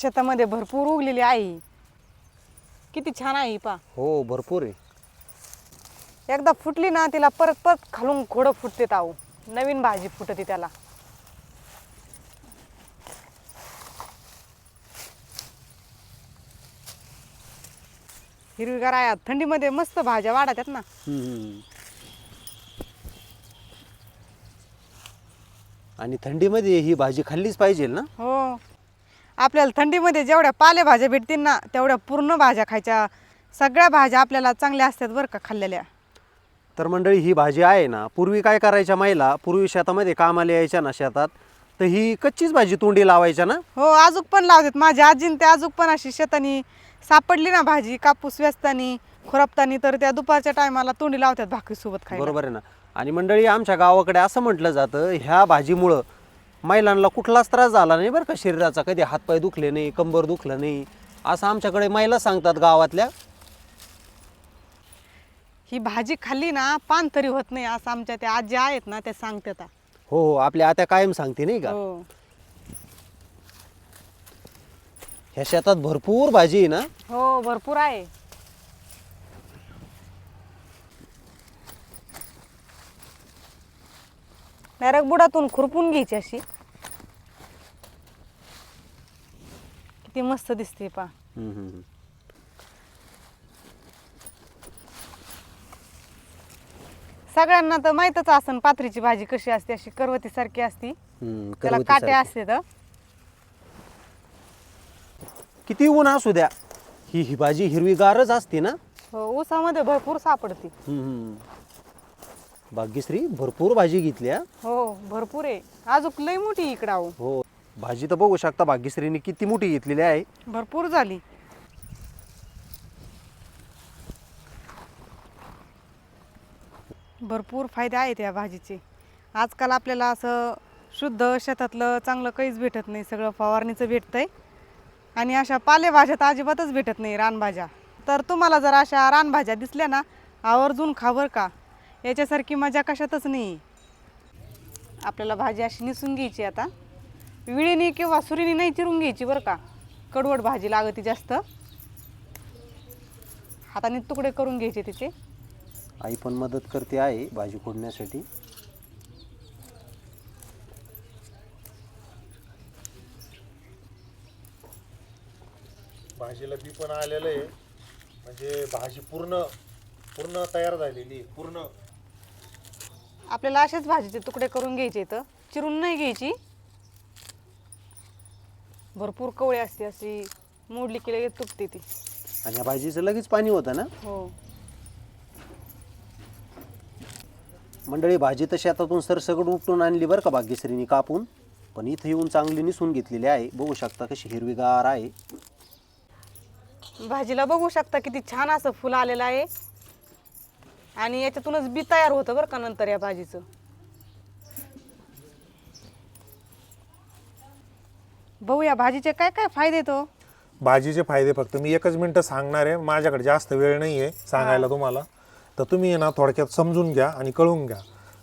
शेतामध्ये भरपूर उगलेली आहे. किती छान आहे ही पा हो भरपूर आहे. एकदा फुटली ना तिला परत परत खालून घोडं फुटते आहो. नवीन भाजी फुटते त्याला. हिरवीगार आहे. थंडीमध्ये मस्त भाज्या वाढतात ना. हम्म. आणि थंडीमध्ये ही भाजी खाल्लीच पाहिजे ना? हो. आपल्याला थंडीमध्ये जेवढ्या पालेभाज्या भेटतील ना तेवढ्या पूर्ण भाज्या खायच्या. सगळ्या भाज्या आपल्याला चांगल्या असतात बरं का खाल्लेल्या. तर मंडळी ही भाजी आहे ना पूर्वी काय करायच्या महिला पूर्वी शेतामध्ये कामाला यायच्या ना शेतात तर ही कच्चीच भाजी तोंडी लावायच्या ना? हो अजूक पण लावतात. माझ्या आजीन ते अजूक पण अशी शेतानी सापडली ना भाजी कापूस वेचतानी खुरपतानी तर त्या दुपारच्या टायमाला तोंडी लावतात भाकरीसोबत खायला. बरोबर आहे ना. आणि मंडळी आमच्या गावाकडे असं म्हटलं जातं ह्या भाजीमुळं महिलांना कुठलाच त्रास झाला नाही बरं का शरीराचा. कधी हातपाय दुखले नाही कंबर दुखलं नाही. असं आमच्याकडे महिला सांगतात गावातल्या. ही भाजी खाल्ली ना पान तरी होत नाही असं आमच्या त्या आजी आहेत ना त्या सांगतात. हो हो आपल्या आता कायम सांगते नाही का? हो. ह्या शेतात भरपूर भाजी आहे ना? हो भरपूर आहे. नरक बुडातून खुरपून घ्यायची अशी किती मस्त दिसते पा. सगळ्यांना तर माहीतच असन पाथरीची भाजी कशी असते अशी करवती सारखी असती त्याला. काटे असते तर किती ऊन असू द्या ही ही भाजी हिरवीगारच असते ना हो ऊसामध्ये भरपूर सापडते. भाग्यश्री भरपूर भाजी घेतली हा. भरपूर आहे. अजून लई मोठी इकडं आहो. हो भाजी तर बघू शकता भाग्यश्रीने किती मोठी घेतलेली आहे. भरपूर झाली. भरपूर फायदे आहेत या भाजीचे. आजकाल आपल्याला असं शुद्ध शेतातलं चांगलं काहीच भेटत नाही सगळं फवारणीचं भेटतंय. आणि अशा पालेभाज्या तर अजिबातच भेटत नाही रानभाज्या. तर तुम्हाला जर अशा रानभाज्या दिसल्या ना आवर्जून खावर का. याच्यासारखी मजा कशातच नाही. आपल्याला भाजी अशी निसून घ्यायची आता. विळीने किंवा सुरीने नाही चिरून घ्यायची बरं का. कडवट भाजी लागते जास्त. हाताने तुकडे करून घ्यायचे तिचे. आई पण मदत करते आहे भाजी फोडण्यासाठी. भाजीला बी पण आलेलं आहे. म्हणजे भाजी पूर्ण पूर्ण तयार झालेली आहे. पूर्ण आपल्याला असेच भाजीचे तुकडे करून घ्यायचे इथं. चिरून नाही घ्यायची. भरपूर कवळी असते अशी. मोडली की लगेच तुटते ती. आणि या भाजीचं लगेच पाणी होतं ना? हो. मंडळी भाजी तर शेतातून सरसकट उपटून आणली बरं का भाग्यश्रीने कापून. पण इथं येऊन चांगली निसून घेतलेली आहे. बघू शकता कशी हिरवीगार आहे. भाजीला बघू शकता किती छान असं फुल आलेलं आहे. आणि याच्यातूनच बी तयार होतं बरं का नंतर या भाजीचं. भाऊ या भाजीचे काय काय फायदे तो? भाजीचे फायदे फक्त मी एकच मिनटं सांगणार आहे. माझ्याकडे जास्त वेळ नाही आहे सांगायला तुम्हाला. तर तुम्ही ना थोडक्यात समजून घ्या आणि कळून घ्या.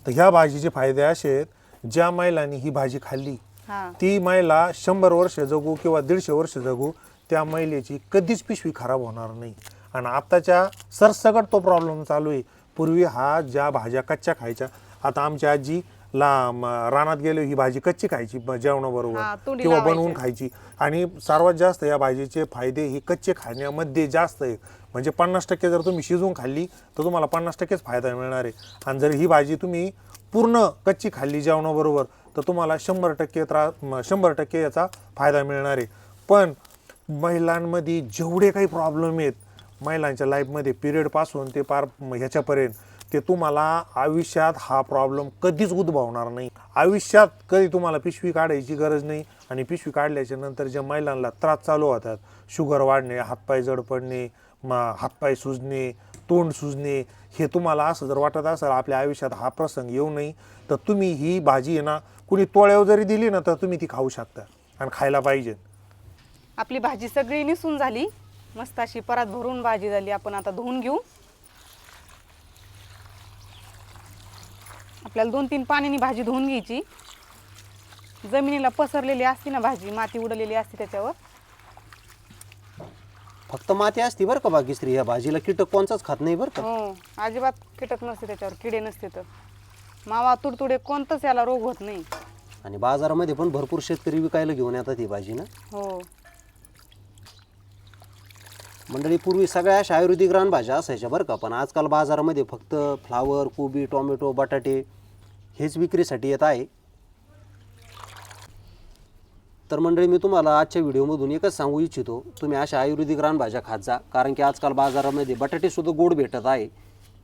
तर ह्या भाजीचे फायदे असे आहेत ज्या महिलांनी ही भाजी खाल्ली हा. ती महिला शंभर वर्ष जगू किंवा दीडशे वर्ष जगू त्या महिलेची कधीच पिशवी खराब होणार नाही. आणि आत्ताच्या सरसकट तो प्रॉब्लेम चालू आहे. पूर्वी हा ज्या भाज्या कच्च्या खायच्या आता आमची आजी ला म- रानात गेलो ही भाजी कच्ची खायची जेवणाबरोबर किंवा. बनवून खायची. आणि सर्वात जास्त या भाजीचे फायदे हे कच्चे खाण्यामध्ये जास्त आहे म्हणजे पन्नास टक्के जर तुम्ही शिजवून खाल्ली तर तुम्हाला पन्नास टक्केच फायदा मिळणार आहे. आणि जर ही भाजी तुम्ही पूर्ण कच्ची खाल्ली जेवणाबरोबर तर तुम्हाला शंभर टक्के त्रास शंभर टक्के याचा फायदा मिळणार आहे. पण महिलांमध्ये जेवढे काही प्रॉब्लेम आहेत महिलांच्या लाईफमध्ये पिरियडपासून ते पार ह्याच्यापर्यंत ते तुम्हाला आयुष्यात हा प्रॉब्लेम कधीच उद्भवणार नाही. आयुष्यात कधी तुम्हाला पिशवी काढायची गरज नाही आणि पिशवी काढल्याच्या नंतर ज्या महिलांना त्रास चालू होतात शुगर वाढणे हातपाय जड पडणे हातपाय सुजणे तोंड सुजणे हे तुम्हाला असं जर वाटत असेल आपल्या आयुष्यात हा प्रसंग येऊ नये तर तुम्ही ही भाजी आहे ना कुणी तोळ्यावर जरी दिली ना तर तुम्ही ती खाऊ शकता आणि खायला पाहिजे. आपली भाजी सगळी निसून झाली. मस्त अशी परात भरून भाजी झाली. आपण आता धुवून घेऊ. आपल्याला दोन तीन पाण्याने भाजी धुवून घ्यायची. जमिनीला पसरलेली असते ना भाजी माती उडलेली असते त्याच्यावर. फक्त माती असती बरं का बाकीश्री या भाजीला कीटक कोणचाच खात नाही बरं का? हो अजिबात कीटक नसते त्याच्यावर किडे नसते तर. मावा तुडतुडे कोणतंच याला रोग होत नाही. आणि बाजारामध्ये पण भरपूर शेतकरी विकायला घेऊन येतात ही भाजी ना? हो. मंडळी पूर्वी सगळ्या अशा आयुर्वेदिक रानभाज्या असायच्या बरं का पण आजकाल बाजारामध्ये फक्त फ्लावर कोबी टोमॅटो बटाटे हेच विक्रीसाठी येत आहे. तर मंडळी मी तुम्हाला आजच्या व्हिडिओमधून एकच सांगू इच्छितो तुम्ही अशा आयुर्वेदिक रानभाज्या खात जा कारण की आजकाल बाजारामध्ये बटाटेसुद्धा गोड भेटत आहे.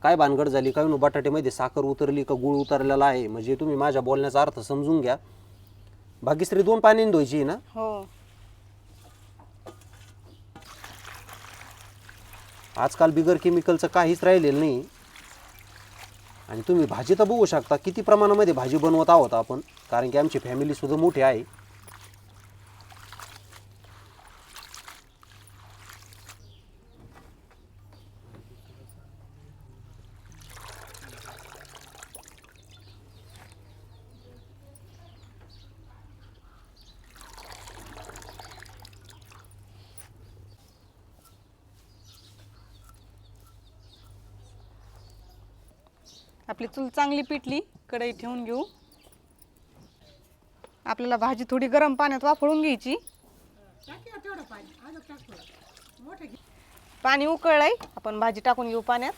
काय भानगड झाली काय नु बटाट्यामध्ये साखर उतरली का गुळ उतरलेला आहे म्हणजे तुम्ही माझ्या बोलण्याचा अर्थ समजून घ्या. बाकीश्री दोन पाण्याने धुवायची आहे ना? हो. आजकाल बिगर केमिकलचं काहीच राहिलेलं नाही. आणि तुम्ही भाजी तर बघू शकता किती प्रमाणामध्ये भाजी बनवत आहोत आपण. कारण की आमची फॅमिलीसुद्धा मोठी आहे. आपली चूल चांगली पिटली कढई ठेवून घेऊ. आपल्याला भाजी थोडी गरम पाण्यात वाफळून घ्यायची. पाणी उकळलंय आपण भाजी टाकून घेऊ पाण्यात.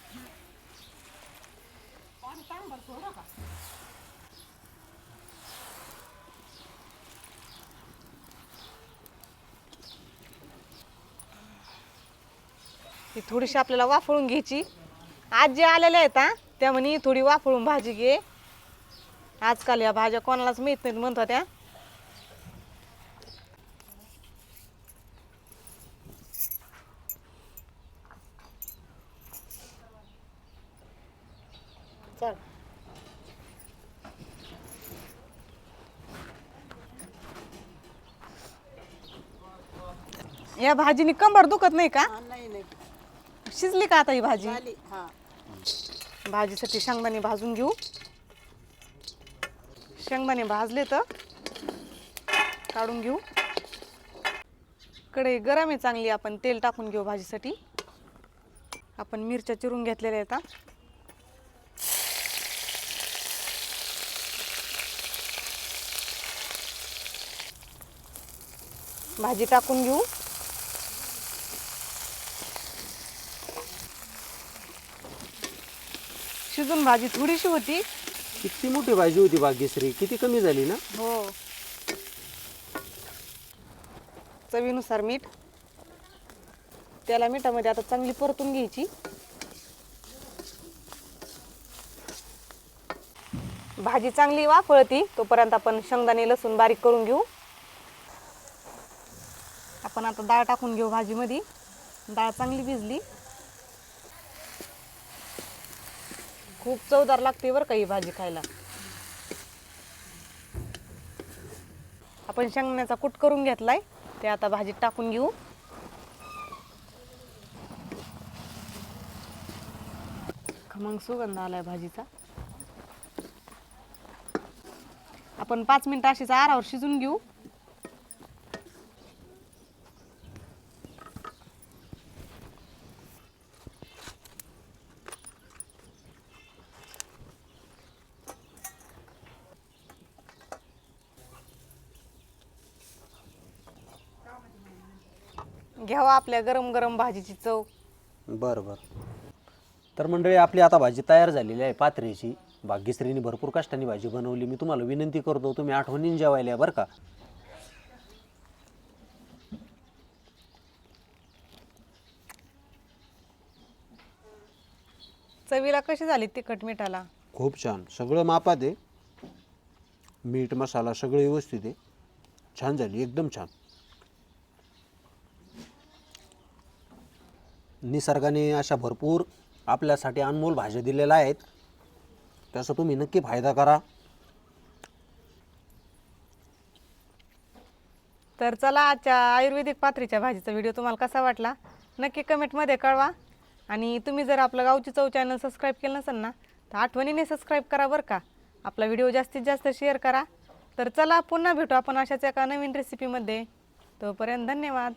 ही थोडीशी आपल्याला वाफळून घ्यायची. आज जे आलेले आहेत हा. त्या म्हणे थोडी वाफळून भाजी घे. आजकाल या भाज्या कोणालाच माहीत नाहीत म्हणत चल. या भाजीने कंबर दुखत नाही का? नाही नाही. शिजली का आता ही भाजी? झाली हा. भाजीसाठी शेंगदाणे भाजून घेऊ. शेंगदाणे भाजले तर काढून घेऊ. कढई गरम आहे चांगली आपण तेल टाकून घेऊ भाजीसाठी. आपण मिरच्या चिरून घेतलेल्या आहेत भाजी टाकून घेऊ. शिजून भाजी थोडीशी होती. किती मोठी भाजी होती भाग्यश्री? किती कमी झाली ना? हो. चवीनुसार मीठ. त्याला मिठामध्ये आता चांगली परतून घ्यायची. भाजी चांगली वाफळती तोपर्यंत आपण शेंगदाणे लसूण बारीक करून घेऊ. आपण आता डाळ टाकून घेऊ भाजीमध्ये. डाळ चांगली भिजली. खूप चवदार लागते बरं का ही भाजी खायला. आपण शेंगण्याचा कूट करून घेतलाय. ते आता भाजीत टाकून घेऊ. खमंग सुगंध आलाय भाजीचा. आपण पाच मिनिटं अशीच आरावर शिजून घेऊ. घ्यावा आपल्या गरम गरम भाजीची चव. बरं बरं. तर मंडळी आपली आता भाजी तयार झालेली आहे पात्र्याची भाग्यश्रीने भरपूर कष्टाने भाजी बनवली. मी तुम्हाला विनंती करतो तुम्ही आठवणीने जेवायला या बरं का? चवीला कशी झाली तिखट मिठाला? खूप छान. सगळं मापात आहे. मीठ मसाला सगळं व्यवस्थित आहे. छान झाली एकदम छान. निसर्गाने अशा भरपूर आपल्यासाठी अनमोल भाज्या दिलेल्या आहेत. त्याचा तुम्ही नक्की फायदा करा. तर चला आजच्या आयुर्वेदिक पात्रीच्या भाजीचा व्हिडिओ तुम्हाला कसा वाटला? नक्की कमेंटमध्ये कळवा. आणि तुम्ही जर आपलं गावची चव चॅनल सबस्क्राईब केलं नसेल ना तर आठवणीने सबस्क्राईब करा बरं का. आपला व्हिडिओ जास्तीत जास्त शेअर करा. तर चला पुन्हा भेटू आपण अशाच एका नवीन रेसिपीमध्ये तोपर्यंत धन्यवाद.